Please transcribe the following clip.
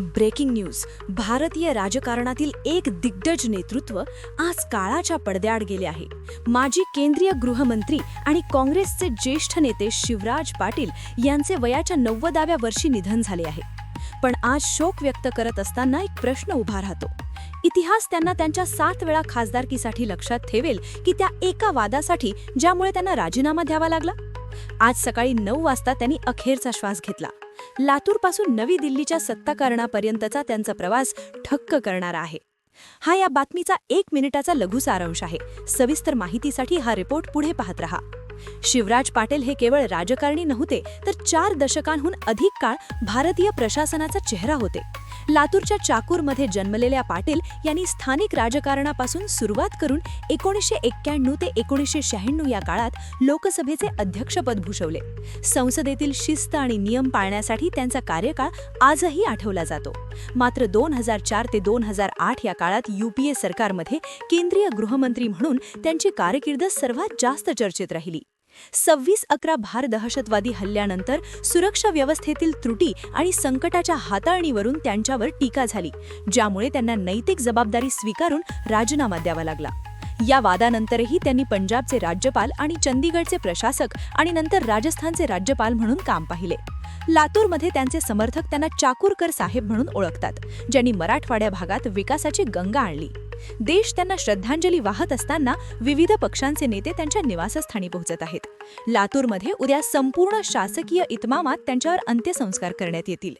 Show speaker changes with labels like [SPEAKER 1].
[SPEAKER 1] Breaking news. भारतीय राजकारणातील एक दिग्गज नेतृत्व आज काळाच्या पडद्याआड गेले आहे. माजी केंद्रीय गृहमंत्री आणि काँग्रेसचे ज्येष्ठ नेते शिवराज पाटील यांचे वयाच्या नव्वदाव्या वर्षी निधन झाले आहे. पण आज शोक व्यक्त करत असताना एक प्रश्न उभा राहतो. इतिहास त्यांना त्यांच्या सात वेळा खासदारकीसाठी लक्षात ठेवेल की त्या एका वादासाठी ज्यामुळे त्यांना राजीनामा द्यावा लागला? आज सकाळी नऊ वाजता त्यांनी अखेरचा श्वास घेतला. लातूरपासून नवी दिल्लीच्या सत्ताकारणापर्यंतचा त्यांचा प्रवास ठक्क करणारा आहे. हा या बातमीचा एक मिनिटाचा लघु सारांश आहे. सविस्तर माहितीसाठी हा रिपोर्ट पुढे पाहत रहा. शिवराज पाटील हे केवळ राजकारणी नव्हते तर चार दशकांहून अधिक काळ भारतीय प्रशासनाचा चेहरा होते. लातूरच्या चाकूरमध्ये जन्मलेल्या पाटील यांनी स्थानिक राजकारणापासून सुरुवात करून एकोणीसशे एक्क्याण्णव ते एकोणीसशे शहाण्णव या काळात लोकसभेचे अध्यक्षपद भूषवले. संसदेतील शिस्त आणि नियम पाळण्यासाठी त्यांचा कार्यकाळ आजही आठवला जातो. मात्र दोन हजार चार ते दोन हजार आठ या काळात युपीए सरकारमध्ये केंद्रीय गृहमंत्री म्हणून त्यांची कारकीर्द सर्वात जास्त चर्चेत राहिली. सव्वीस अकरा भार दहशतवादी हल्ल्यानंतर सुरक्षा व्यवस्थेतील त्रुटी आणि संकटाच्या हाताळणीवरून त्यांच्यावर टीका झाली ज्यामुळे त्यांना नैतिक जबाबदारी स्वीकारून राजीनामा द्यावा लागला. या वादानंतरही त्यांनी पंजाबचे राज्यपाल आणि चंदीगडचे प्रशासक आणि नंतर राजस्थानचे राज्यपाल म्हणून काम पाहिले. लातूरमध्ये त्यांचे समर्थक त्यांना चाकूरकर साहेब म्हणून ओळखतात ज्यांनी मराठवाड्या भागात विकासाची गंगा आणली. देश त्यांना श्रद्धांजली वाहत असताना विविध पक्षांचे नेते त्यांच्या निवासस्थानी पोहोचत आहेत. लातूरमध्ये उद्या संपूर्ण शासकीय इतमामात त्यांच्यावर अंत्यसंस्कार करण्यात येतील.